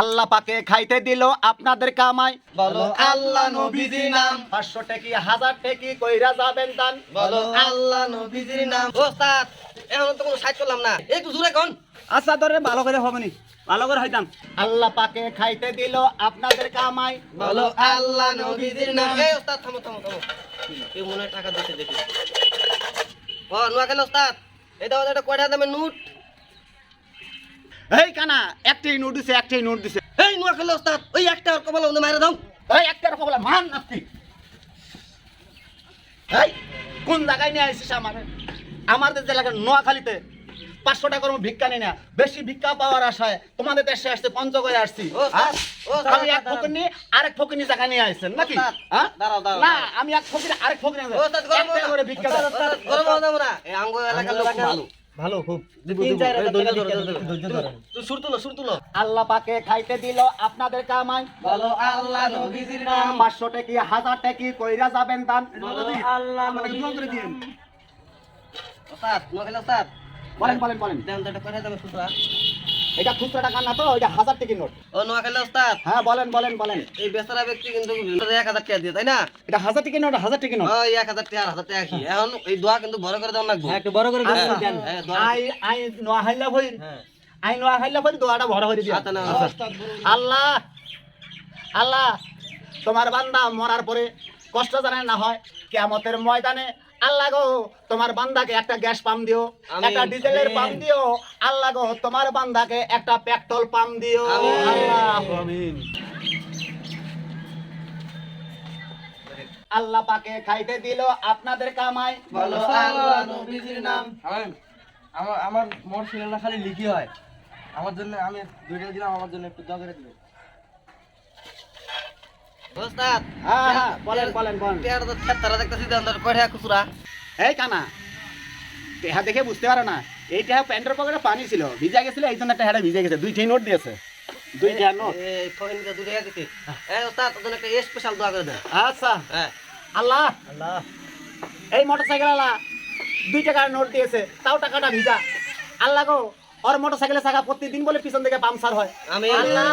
আল্লাহ পাকে খাইতে দিল আপনাদের কামাই। বলো আল্লাহ নবীজির নাম। পাঁচশো টেকি হাজার টেকি কইরা যাবেন দান। বলো আল্লাহ নবীজির নাম। ওস্তাদ এখন তো কোনো সাইড করলাম না। একটু জোরে কোন। আচ্ছা ধরে ভালো করে হবে নি। ভালো করে হইতাম। আল্লাহ পাকে খাইতে দিল আপনাদের কামাই। বলো আল্লাহ নবীজির নাম। এই ওস্তাদ থামো থামো থামো। এই মনে টাকা দিতে দেখি। ও নোয়া গেল ওস্তাদ এই দাও এটা কয়টা দামের নোট? এই কানা একটাই নোট দিছে একটাই নোট দিছে। এই নোয়া গেল ওস্তাদ ওই একটা আর কপাল মাইরা দাও। এই একটার কবলা মান নাস্তি। এই কোন জায়গায় নিয়ে আসিস আমার? আমাদের এলাকার নোয়াখালীতে পাঁচশো টাকার ভিক্ষা নেই না। বেশি ভিক্ষা পাওয়ার আশায় তোমাদের দেশে আসতে পঞ্চগড়ে আসছি। হ্যাঁ? এক নিয়ে আরেক ফকির জায়গা নিয়ে আসছেন নাকি? হ্যাঁ? না আমি এক ফকির আরেক একটা করে ভিক্ষা ভালো ভালো খুব দেবে। সুর তুলো সুর তুলো। আল্লাহ পাকে খাইতে দিল আপনাদের কামাই। বলো আল্লাহ নবীজির নাম। পাঁচশো টাকি হাজার টাকি কইরা যাবেন দান। আল্লাহ করে দিন। ওস্তাদ বলেন বলেন বলেন। দেন এটা কয়টা দামের খুচরা এটা খুচরা টাকা না তো এটা হাজার টাকি নোট। ও নোয়া গেল ওস্তাদ? হ্যাঁ বলেন বলেন বলেন। এই বেচারা ব্যক্তি কিন্তু এক হাজার টাকা দিয়ে তাই না? এটা হাজার টাকি নোট হাজার টাকি নোট। এক হাজার টাকা হাজার টাকা কি? এখন এই দোয়া কিন্তু বড় করে দেওয়া লাগবে। একটু বড় করে হ্যাঁ, দেন হ্যাঁ, আই আই নোয়া হাইলা। হ্যাঁ। আই নোয়া হাইলা দোয়াটা ভরা হই দিয়া আচ্ছা, আল্লাহ আল্লাহ তোমার বান্দা মরার পরে কষ্ট জানে না হয়। কিয়ামতের ময়দানে আল্লাহ গো তোমার বান্দাকে একটা গ্যাস পাম্প দিও একটা ডিজেলের পাম্প দিও আল্লাহ গো তোমার বান্দাকে একটা পেট্রোল পাম্প দিও। আল্লাহ। আমিন। আল্লাহ পাকে খাইতে দিল আপনাদের কামাই। বলো আল্লাহ নবীজির নাম। আমার আমার মোর ছেলেটা খালি লিখি হয়। আমার জন্য আমি দুইটা দিলাম আমার জন্য একটু দোয়া করে দিবেন ওস্তাদ হ্যাঁ হ্যাঁ বলেন বলেন বলেন। টেয়ার তো ছাত্রা দেখতেছি দেন তোর কয়টা খুচরা এই কানা দেখে বুঝতে পারো না। এই প্যান্টের পকেটে পানি ছিল ভিজা গেছিল এই জন্য টেহাটা ভিজে গেছে। দুইটাই নোট দিয়েছে। দুইটা নোট। এই দুটো টাকা দিতে এই ওস্তাদ তোর একটা স্পেশাল দোয়া করে দেন। আচ্ছা। হ্যাঁ। আল্লাহ। আল্লাহ। এই মোটর সাইকেল আলা দুই টাকার নোট দিয়েছে তাও টাকাটা ভিজা। আল্লাহ গো ওর মোটর সাইকেলের চাকা প্রতিদিন বলে পিছন থেকে পামসার হয়। আল্লাহ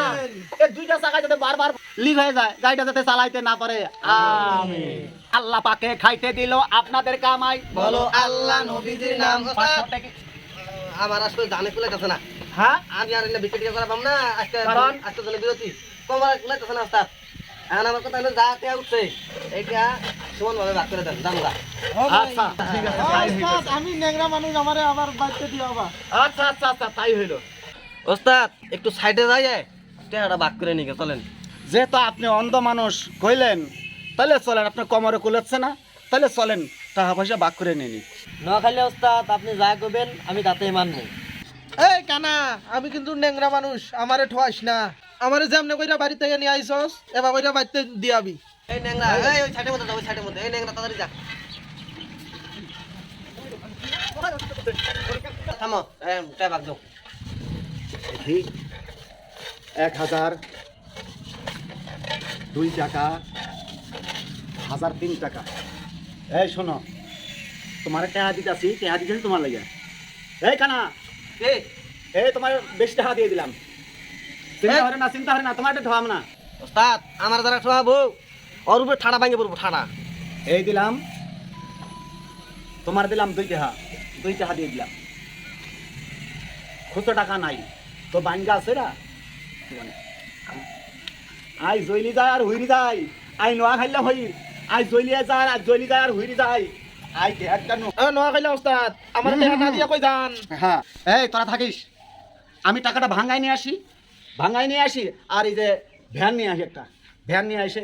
এই দুইটা চাকা যাতে বারবার লিক হয়ে যায় গাড়িটা যাতে চালাইতে না পারে আমিন আল্লাহ পাকে খাইতে দিল আপনাদের কামাই বলো আল্লাহ নবীজির নাম আমার আসলে জানে কুলাইতেছে না হ্যাঁ আমি আর বিক্রি করা পাম না আজকে? আজকে বিরতি কমার কুলাইতেছে না ওস্তাদ এখন আমার কথা হলো যা টেয়া উঠছে এইটা সমান ভাবে ভাগ করে দেন দামগা আচ্ছা ঠিক আছে তাই হইল। আমি নেংরা মানুষ আমারে আবার বাড়তে দিও আবার। আচ্ছা আচ্ছা আচ্ছা তাই হইল। ওস্তাদ একটু সাইডে যাই ভাগ করে নিকে চলেন। যেহেতু আপনি অন্ধ মানুষ কইলেন তাহলে চলেন আপনি কমরে কুলাচ্ছে না তাহলে চলেন টাকা পয়সা বাক করে নিয়ে নি। নোয়াখালী ওস্তাদ আপনি যা করবেন আমি তাতেই মানবো। এই কানা আমি কিন্তু নেংরা মানুষ আমারে ঠোয়াস না। আমারে যেমনে কইরা বাড়ি থেকে নিয়ে আইছস এবার কইরা বাড়িতে দিয়াবি এই নেংরা এই ওই সাইডের মধ্যে যাও ওই সাইডের মধ্যে। এই নেংরা তাড়াতাড়ি যা। থামো ভাগ দাও। এক হাজার দুই টাকা হাজার তিন টাকা। এই শোনো তোমার টাকা দিতেছি টাকা দিতেছি তোমার লাগে। এই কানা এই এই তোমার বেশি টাকা দিয়ে দিলাম। চিন্তা হবে না চিন্তা হবে না তোমার এটা না। ওস্তাদ আমার দ্বারা ঠোয়াবো ওর উপরে ঠাড়া ভাঙে পড়ব ঠাড়া। এই দিলাম তোমার দিলাম দুই টাকা দুই টাকা দিয়ে দিলাম। খুচরো টাকা নাই তো বাঙ্গা আছে না? আই জইলি যায় আর হুইরি যায় আই নোয়া খাইলাম হই আই জইলিয়া যায় আর জইলি যায় আর হুইরি যায়। আই একটা নো এ নোয়া খাইলা ওস্তাদ আমার টাকা না দিয়া কই যান? হ্যাঁ এই তোরা থাকিস। আমি টাকাটা ভাঙ্গাই নিয়ে আসি ভাঙ্গাই নিয়ে আসি আর এই যে ভ্যান নিয়ে আসি একটা। ভ্যান নিয়ে আসে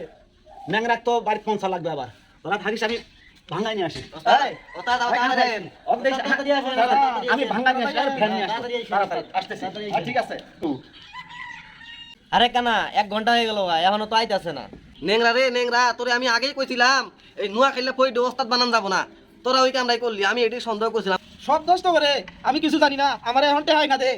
ন্যাংরাক তো বাড়িতে পৌঁছা লাগবে আবার। তোরা থাকিস আমি ভাঙ্গাই নিয়ে আসি। আমি ভাঙ্গাই নিয়ে আসি আর ভ্যান নিয়ে আসি। ঠিক আছে। আরে কানা এক ঘণ্টা হয়ে গেল ভাই এখনও তো আইতাছে না। নেংরা রে নেংরা তোরে আমি আগেই কইছিলাম এই নোয়া খাইলে কই ওস্তাদ বানান যাব না। তোরা ওই কামটাই করলি আমি এটি সন্দেহ করছিলাম। সব দোষ তো করে আমি কিছু জানি না আমার এখন টেহাই না দে।